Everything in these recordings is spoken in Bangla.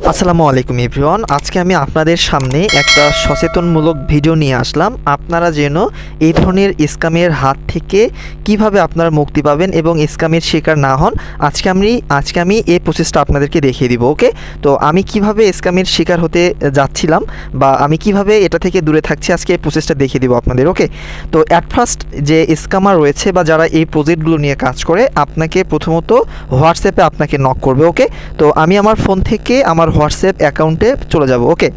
আসসালামু আলাইকুম এভরিওয়ান। আজকে আমি আপনাদের সামনে একটা সচেতনমূলক ভিডিও নিয়ে আসলাম। আপনারা যেন এই ধরনের স্কামের হাত থেকে কীভাবে আপনারা মুক্তি পাবেন এবং স্কামের শিকার না হন, আজকে আমি আজকে আমি এই প্রসেসটা আপনাদেরকে দেখিয়ে দিব, ওকে? তো আমি কীভাবে স্কামের শিকার হতে যাচ্ছিলাম বা আমি কীভাবে এটা থেকে দূরে থাকছি, আজকে এই প্রসেসটা দেখিয়ে দিব আপনাদের, ওকে? তো অ্যাট ফার্স্ট যে স্কামার রয়েছে বা যারা এই প্রজেক্টগুলো নিয়ে কাজ করে, আপনাকে প্রথমত হোয়াটসঅ্যাপে আপনাকে নক করবে, ওকে? তো আমি আমার ফোন থেকে আমার হোয়াটসঅ্যাপ অ্যাকাউন্টে চলে যাব, ওকে?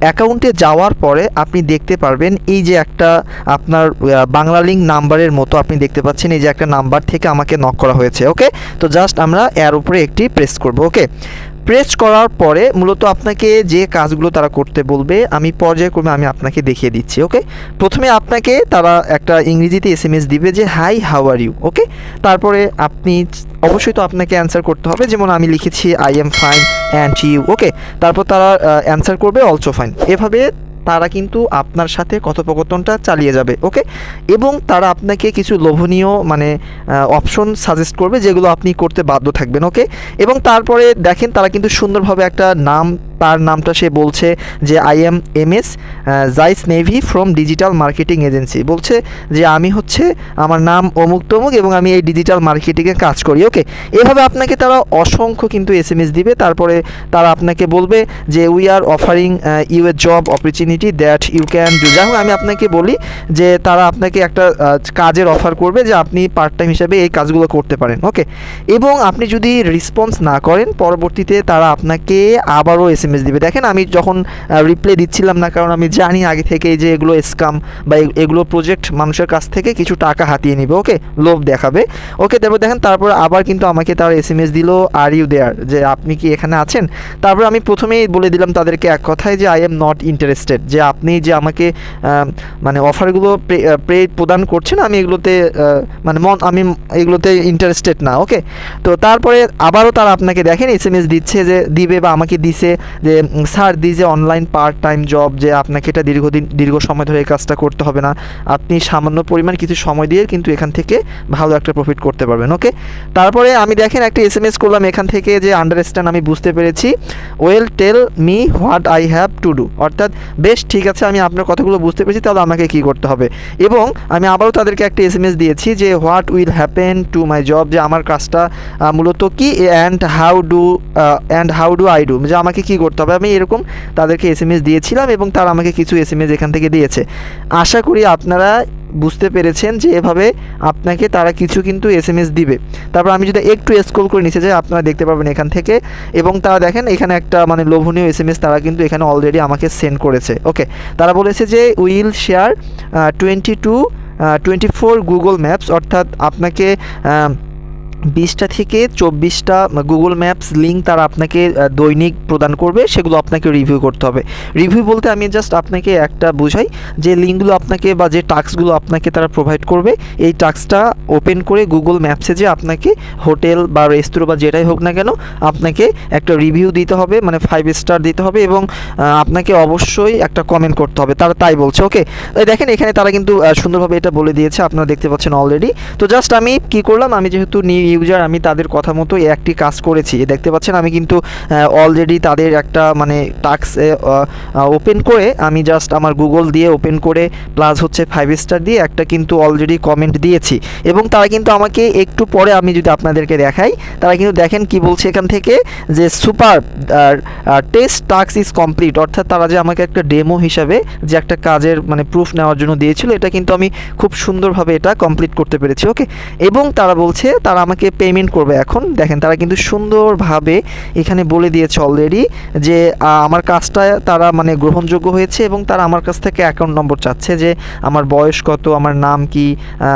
অ্যাকাউন্টে যাওয়ার পরে আপনি দেখতে পারবেন এই যে একটা আপনার বাংলা লিঙ্ক নাম্বারের মতো আপনি দেখতে পাচ্ছেন, এই যে একটা নাম্বার থেকে আমাকে নক করা হয়েছে, ওকে? তো জাস্ট আমরা এর উপরে একটি প্রেস করব, ওকে? প্রেস করার পরে মূলত আপনাকে যে কাজগুলো তারা করতে বলবে, আমি পর্যায়ক্রমে আমি আপনাকে দেখিয়ে দিচ্ছি ওকে প্রথমে আপনাকে তারা একটা ইংরেজিতে এস এম এস দিবে যে hi how are you okay তারপরে আপনি অবশ্যই তো আপনাকে অ্যান্সার করতে হবে, যেমন আমি লিখেছি I am fine and you okay তারপর তারা অ্যান্সার করবে অলসো ফাইন এভাবে তারা কিন্তু আপনার সাথে কথোপকথনটা চালিয়ে যাবে ওকে এবং তারা আপনাকে কিছু লোভনীয় মানে অপশন সাজেস্ট করবে যেগুলো আপনি করতে বাধ্য থাকবেন ওকে এবং তারপরে দেখেন তারা কিন্তু সুন্দরভাবে একটা নাম, তার নামটা সে বলছে যে আই এম এম এস জাইস নেভি ফ্রম ডিজিটাল মার্কেটিং এজেন্সি বলছে যে, আমি হচ্ছে, আমার নাম অমুক তমুক এবং আমি এই ডিজিটাল মার্কেটিংয়ে কাজ করি। ওকে এভাবে আপনাকে তারা অসংখ্য কিন্তু এস এম এস দিবে। তারপরে তারা আপনাকে বলবে যে we are offering you a job opportunity that you can do যাই আমি আপনাকে বলি যে তারা আপনাকে একটা কাজের অফার করবে যে আপনি পার্ট টাইম হিসাবে এই কাজগুলো করতে পারেন ওকে এবং আপনি যদি রেসপন্স না করেন, পরবর্তীতে তারা আপনাকে আবারও এস এম এস দিবে। দেখেন, আমি যখন রিপ্লাই দিচ্ছিলাম না, কারণ আমি জানি আগে থেকে যে এগুলো স্কাম বা এগুলো প্রজেক্ট মানুষের কাছ থেকে কিছু টাকা হাতিয়ে নেবে ওকে লোভ দেখাবে। ওকে তারপর দেখেন, তারপর আবার কিন্তু আমাকে তার এস এম এস দিল আর ইউ দেয়ার যে, আপনি কি এখানে আছেন? তারপর আমি প্রথমেই বলে দিলাম তাদেরকে এক কথায় যে আই এম নট ইন্টারেস্টেড যে আপনি যে আমাকে মানে অফারগুলো প্রে প্রদান করছেন, আমি এগুলোতে মানে মন, আমি এগুলোতে ইন্টারেস্টেড না ওকে তো তারপরে আবারও তারা আপনাকে দেখেন এস এম এস দিচ্ছে যে, দিবে বা আমাকে দিছে যে স্যার দি যে অনলাইন পার্ট টাইম জব যে আপনাকে এটা দীর্ঘদিন, দীর্ঘ সময় ধরে এই কাজটা করতে হবে না। আপনি সামান্য পরিমাণ কিছু সময় দিয়ে কিন্তু এখান থেকে ভালো একটা প্রফিট করতে পারবেন ওকে তারপরে আমি দেখেন, একটা এস এম এস করলাম এখান থেকে যে আন্ডারস্ট্যান্ড আমি বুঝতে পেরেছি well tell me what I have to do অর্থাৎ, বেশ ঠিক আছে, আমি আপনার কথাগুলো বুঝতে পেরেছি, তাহলে আমাকে কি করতে হবে? এবং আমি আবারও তাদেরকে একটা এস দিয়েছি যে what will happen to my job যে, আমার কাজটা মূলত কি and how do and how do I do যে, আমাকে কি করতে হবে? আমি এরকম তাদেরকে এস দিয়েছিলাম এবং তারা আমাকে কিছু এস এখান থেকে দিয়েছে। আশা করি আপনারা বুঝতে পেরেছেন যে এভাবে আপনাকে তারা কিছু কিন্তু এস এম এস দিবে। তারপর আমি যদি একটু স্ক্রল করে নিচে যাই, আপনারা দেখতে পাবেন এখান থেকে। এবং তারা দেখেন, এখানে একটা মানে লোভনীয় এস এম এস তারা কিন্তু এখানে অলরেডি আমাকে সেন্ড করেছে। ওকে তারা বলেছে যে will share twenty two twenty four Google maps অর্থাৎ আপনাকে বিশটা থেকে চব্বিশটা গুগল ম্যাপস লিঙ্ক তারা আপনাকে দৈনিক প্রদান করবে, সেগুলো আপনাকে রিভিউ করতে হবে। রিভিউ বলতে আমি জাস্ট আপনাকে একটা বুঝাই, যে লিঙ্কগুলো আপনাকে বা যে টাস্কগুলো আপনাকে তারা প্রোভাইড করবে, এই টাস্কটা ওপেন করে গুগল ম্যাপসে যে আপনাকে হোটেল বা রেস্তোরাঁ বা যেটাই হোক না কেন, আপনাকে একটা রিভিউ দিতে হবে মানে ফাইভ স্টার দিতে হবে এবং আপনাকে অবশ্যই একটা কমেন্ট করতে হবে। তারা তাই বলছে ওকে দেখেন, এখানে তারা কিন্তু সুন্দরভাবে এটা বলে দিয়েছে, আপনারা দেখতে পাচ্ছেন অলরেডি তো জাস্ট আমি কি করলাম, আমি যেহেতু নিউ ইউজার আমি তাদের কথা মতো একটি কাজ করেছি। দেখতে পাচ্ছেন, আমি কিন্তু অলরেডি তাদের একটা মানে টাস্ক ওপেন করে আমি জাস্ট আমার গুগল দিয়ে ওপেন করে প্লাস হচ্ছে ফাইভ স্টার দিয়ে একটা কিন্তু অলরেডি কমেন্ট দিয়েছি। এবং তারা কিন্তু আমাকে একটু পরে আমি যদি আপনাদেরকে দেখাই, তারা কিন্তু দেখেন কি বলছে এখান থেকে যে super test task is complete অর্থাৎ তারা যে আমাকে একটা ডেমো হিসাবে যে একটা কাজের মানে প্রুফ নেওয়ার জন্য দিয়েছিল, এটা কিন্তু আমি খুব সুন্দরভাবে এটা কমপ্লিট করতে পেরেছি ওকে এবং তারা বলছে, তারা আমাকে পেমেন্ট করবে এখন। দেখেন, তারা কিন্তু সুন্দরভাবে এখানে বলে দিয়েছে অলরেডি যে আমার কাজটা তারা মানে গ্রহণযোগ্য হয়েছে এবং তারা আমার কাছ থেকে অ্যাকাউন্ট নম্বর চাচ্ছে যে, আমার বয়স কত, আমার নাম কি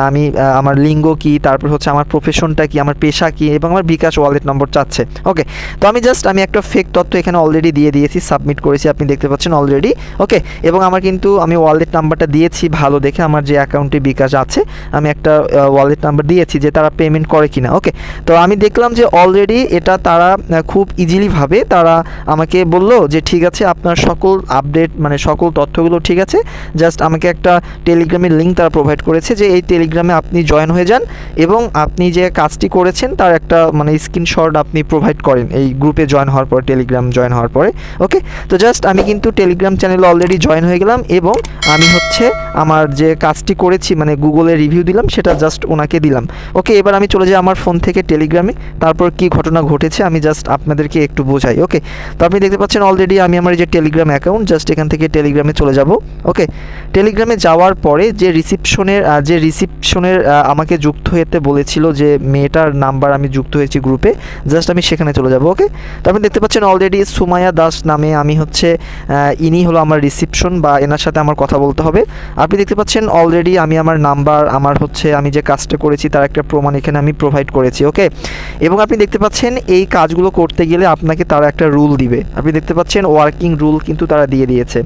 আমি আমার লিঙ্গ কি, তারপর হচ্ছে আমার প্রফেশনটা কি, আমার পেশা কি এবং আমার বিকাশ ওয়ালেট নম্বর চাচ্ছে। ওকে তো আমি জাস্ট আমি একটা ফেক তথ্য এখানে অলরেডি দিয়ে দিয়েছি সাবমিট করেছি, আপনি দেখতে পাচ্ছেন অলরেডি ওকে এবং আমার কিন্তু, আমি ওয়ালেট নাম্বারটা দিয়েছি ভালো দেখে, আমার যে অ্যাকাউন্টে বিকাশ আছে, আমি একটা ওয়ালেট নাম্বার দিয়েছি যে, তারা পেমেন্ট করে কিনা। ওকে তো আমি দেখলাম যে অলরেডি এটা তারা খুব ইজিলিভাবে তারা আমাকে বলল যে, ঠিক আছে, আপনার সকল আপডেট মানে সকল তথ্যগুলো ঠিক আছে। জাস্ট আমাকে একটা টেলিগ্রামের লিঙ্ক তারা প্রোভাইড করেছে যে, এই টেলিগ্রামে আপনি জয়েন হয়ে যান এবং আপনি যে কাজটি করেছেন, তার একটা মানে স্ক্রিনশট আপনি প্রোভাইড করেন। এই গ্রুপে জয়েন হওয়ার পরে টেলিগ্রাম জয়েন হওয়ার পরে ওকে তো জাস্ট আমি কিন্তু টেলিগ্রাম চ্যানেলে অলরেডি জয়েন হয়ে গেলাম এবং আমি হচ্ছে আমার যে কাজটি করেছি মানে গুগলে রিভিউ দিলাম, সেটা জাস্ট ওনাকে দিলাম। ওকে এবার আমি চলে যাই আমার ফোন থেকে টেলিগ্রামে, তারপর কি ঘটনা ঘটেছে আমি জাস্ট আপনাদেরকে একটু বোঝাই ওকে তো আপনি দেখতে পাচ্ছেন অলরেডি আমি আমার যে টেলিগ্রাম অ্যাকাউন্ট জাস্ট এখান থেকে টেলিগ্রামে চলে যাব ওকে টেলিগ্রামে যাওয়ার পরে যে রিসিপশনের যে রিসিপশনের আমাকে যুক্ত হতে বলেছিল যে মেয়েটার নাম্বার আমি যুক্ত হয়েছি গ্রুপে জাস্ট আমি সেখানে চলে যাব ওকে তো আপনি দেখতে পাচ্ছেন অলরেডি সুমায়া দাস নামে আমি হচ্ছে ইনি হলো আমার রিসিপশন বা এনার সাথে আমার কথা বলতে হবে। আপনি দেখতে পাচ্ছেন অলরেডি আমি আমার নাম্বার, আমার হচ্ছে আমি যে কাজটা করেছি তার একটা প্রমাণ এখানে আমি প্রোভাইড করেছি ওকে এবং আপনি দেখতে পাচ্ছেন এই কাজগুলো করতে গেলে আপনাকে তারা একটা রুল দিবে। আপনি দেখতে পাচ্ছেন ওয়ার্কিং রুল কিন্তু তারা দিয়ে দিয়েছে।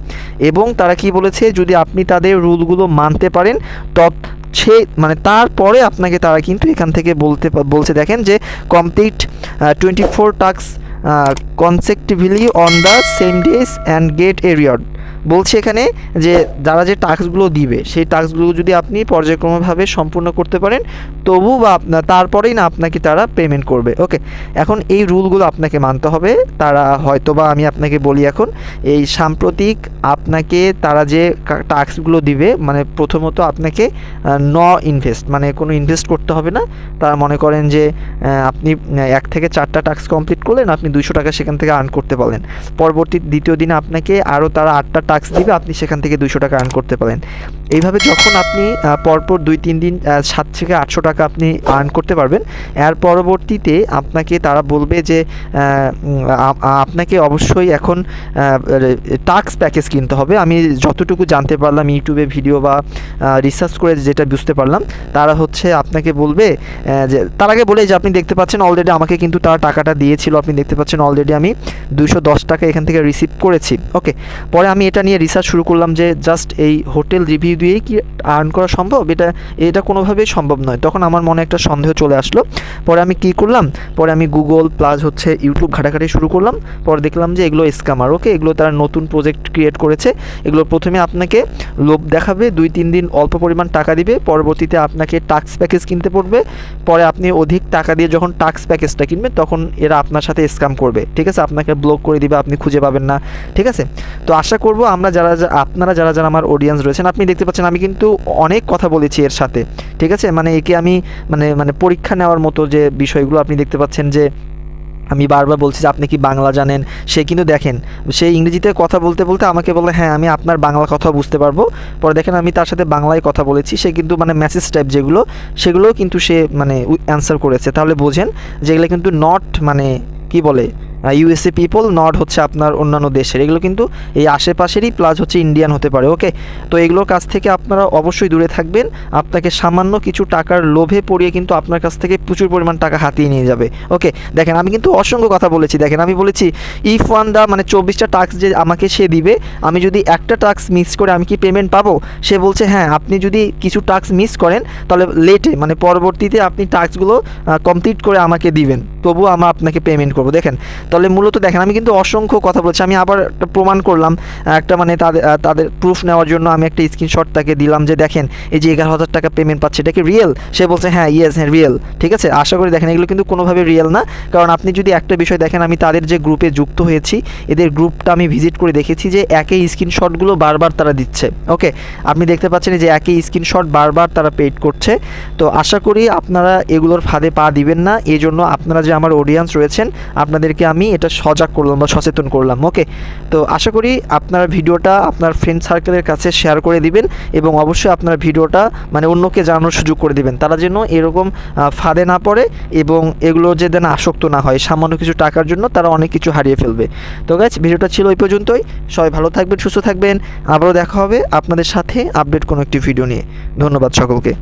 এবং তারা কি বলেছে? যদি আপনি তাদের রুলগুলো মানতে পারেন তত সে মানে তারপরে আপনাকে তারা কিন্তু এখান থেকে বলতে বলছে, দেখেন যে complete twenty four task consecutively on the same days and get এরিয়ড বলছে এখানে যে যারা যে টাস্কগুলো দিবে, সেই টাস্কগুলো যদি আপনি পর্যায়ক্রমভাবে সম্পূর্ণ করতে পারেন, তবু বা আপনা- তারপরেই না আপনাকে তারা পেমেন্ট করবে। ওকে এখন এই রুলগুলো আপনাকে মানতে হবে। তারা হয়তো বা আমি আপনাকে বলি এখন, এই সাম্প্রতিক আপনাকে তারা যে টাস্কগুলো দিবে মানে প্রথমত আপনাকে ন ইনভেস্ট মানে কোনো ইনভেস্ট করতে হবে না। তারা মনে করেন যে আপনি এক থেকে চারটা টাস্ক কমপ্লিট করলেন, আপনি দুইশো টাকা সেখান থেকে আর্ন করতে পারলেন। পরবর্তী দ্বিতীয় দিনে আপনাকে আরও তারা আটটা টাস্ক দিবে, আপনি সেখান থেকে দুইশো টাকা আর্ন করতে পারেন। এইভাবে যখন আপনি পরপর দুই, তিন দিন সাত থেকে আটশো টাকা আপনি আর্ন করতে পারবেন, এর পরবর্তীতে আপনাকে তারা বলবে যে আপনাকে অবশ্যই এখন টাস্ক প্যাকেজ কিনতে হবে। আমি যতটুকু জানতে পারলাম ইউটিউবে ভিডিও বা রিসার্চ করে যেটা বুঝতে পারলাম, তারা হচ্ছে আপনাকে বলবে যে, তার আগে বলে যে আপনি দেখতে পাচ্ছেন অলরেডি আমাকে কিন্তু তারা টাকাটা দিয়েছিল, আপনি দেখতে পাচ্ছেন অলরেডি আমি দুশো দশ টাকা এখান থেকে রিসিভ করেছি। ওকে পরে আমি এটা নিয়ে রিসার্চ শুরু করলাম যে জাস্ট এই হোটেল রিভিউ দিয়েই কি আর্ন করা সম্ভব? এটা এটা কোনোভাবেই সম্ভব নয়। তখন আমার মনে একটা সন্দেহ চলে আসলো। পরে আমি কি করলাম? পরে আমি গুগল প্লাস হচ্ছে ইউটিউব ঘাটাঘাটি শুরু করলাম। পরে দেখলাম যে এগুলো স্ক্যামার ওকে এগুলো তারা নতুন প্রজেক্ট ক্রিয়েট করেছে। এগুলো প্রথমে আপনাকে লোভ দেখাবে, দুই, তিন দিন অল্প পরিমাণ টাকা দিবে। পরবর্তীতে আপনাকে টাক্স প্যাকেজ কিনতে পড়বে। পরে আপনি অধিক টাকা দিয়ে যখন টাক্স প্যাকেজটা কিনবেন, তখন এরা আপনার সাথে স্ক্যাম করবে। ঠিক আছে? আপনাকে ব্লক করে দিবে, আপনি খুঁজে পাবেন না। ঠিক আছে? তো আশা করব আমরা যারা যা- আপনারা যারা যারা আমার অডিয়েন্স রয়েছেন, আপনি দেখতে পাচ্ছেন আমি কিন্তু অনেক কথা বলেছি এর সাথে, ঠিক আছে? মানে একে আমি মানে মানে পরীক্ষা নেওয়ার মতো যে বিষয়গুলো আপনি দেখতে পাচ্ছেন যে আমি বারবার বলছি যে আপনি কি বাংলা জানেন, সে কিন্তু দেখেন। সে ইংরেজিতে কথা বলতে বলতে আমাকে বলে হ্যাঁ আমি আপনার বাংলা কথা বুঝতে পারব। পরে দেখেন আমি তার সাথে বাংলায় কথা বলেছি, সে কিন্তু মানে মেসেজ টাইপ যেগুলো, সেগুলোও কিন্তু সে মানে অ্যান্সার করেছে। তাহলে বোঝেন যেগুলো কিন্তু নট মানে কি বলে ইউএসএ পিপল নট হচ্ছে আপনার অন্যান্য দেশের। এগুলো কিন্তু এই আশেপাশেরই প্লাস হচ্ছে ইন্ডিয়ান হতে পারে ওকে তো এগুলোর কাছ থেকে আপনারা অবশ্যই দূরে থাকবেন। আপনাকে সামান্য কিছু টাকার লোভে পড়িয়ে কিন্তু আপনার কাছ থেকে প্রচুর পরিমাণ টাকা হাতিয়ে নিয়ে যাবে ওকে দেখেন, আমি কিন্তু অসংখ্য কথা বলেছি। দেখেন, আমি বলেছি ইফ ওয়ান দা মানে চব্বিশটা টাস্ক যে আমাকে সে দিবে, আমি যদি একটা টাস্ক মিস করে আমি কি পেমেন্ট পাবো? সে বলছে হ্যাঁ আপনি যদি কিছু টাস্ক মিস করেন, তাহলে লেটে মানে পরবর্তীতে আপনি টাস্কগুলো কমপ্লিট করে আমাকে দিবেন। তবুও আমরা আপনাকে পেমেন্ট করব। দেখেন তাহলে মূলত দেখেন, আমি কিন্তু অসংখ্য কথা বলছি। আমি আবার একটা প্রমাণ করলাম, একটা মানে তাদের তাদের প্রুফ নেওয়ার জন্য আমি একটা স্ক্রিনশট তাকে দিলাম যে দেখেন, এই যে এগারো হাজার টাকা পেমেন্ট পাচ্ছে, এটা কি রিয়েল সে বলছে হ্যাঁ ইয়েস হ্যাঁ রিয়েল ঠিক আছে? আশা করি দেখেন, এগুলো কিন্তু কোনোভাবে রিয়েল না। কারণ আপনি যদি একটা বিষয় দেখেন, আমি তাদের যে গ্রুপে যুক্ত হয়েছি, এদের গ্রুপটা আমি ভিজিট করে দেখেছি যে একই স্ক্রিনশটগুলো বারবার তারা দিচ্ছে। ওকে আপনি দেখতে পাচ্ছেন যে একই স্ক্রিনশট বারবার তারা পেড করছে। তো আশা করি আপনারা এগুলোর ফাঁদে পা দিবেন না। এই জন্য আপনারা যে আমার অডিয়েন্স রয়েছেন, আপনাদেরকে আমি এটা সজাগ করলাম বা সচেতন করলাম ওকে তো আশা করি আপনারা ভিডিওটা আপনার ফ্রেন্ড সার্কেলের কাছে শেয়ার করে দিবেন এবং অবশ্যই আপনার ভিডিওটা মানে অন্যকে জানানোর সুযোগ করে দিবেন। তারা যেন এরকম ফাঁদে না পড়ে এবং এগুলো যে যেন আসক্ত না হয়, সামান্য কিছু টাকার জন্য তারা অনেক কিছু হারিয়ে ফেলবে। তো গাছ ভিডিওটা ছিল ওই পর্যন্তই। সবাই ভালো থাকবেন, সুস্থ থাকবেন। আবারও দেখা হবে আপনাদের সাথে আপডেট কোনো একটি ভিডিও নিয়ে। ধন্যবাদ সকলকে।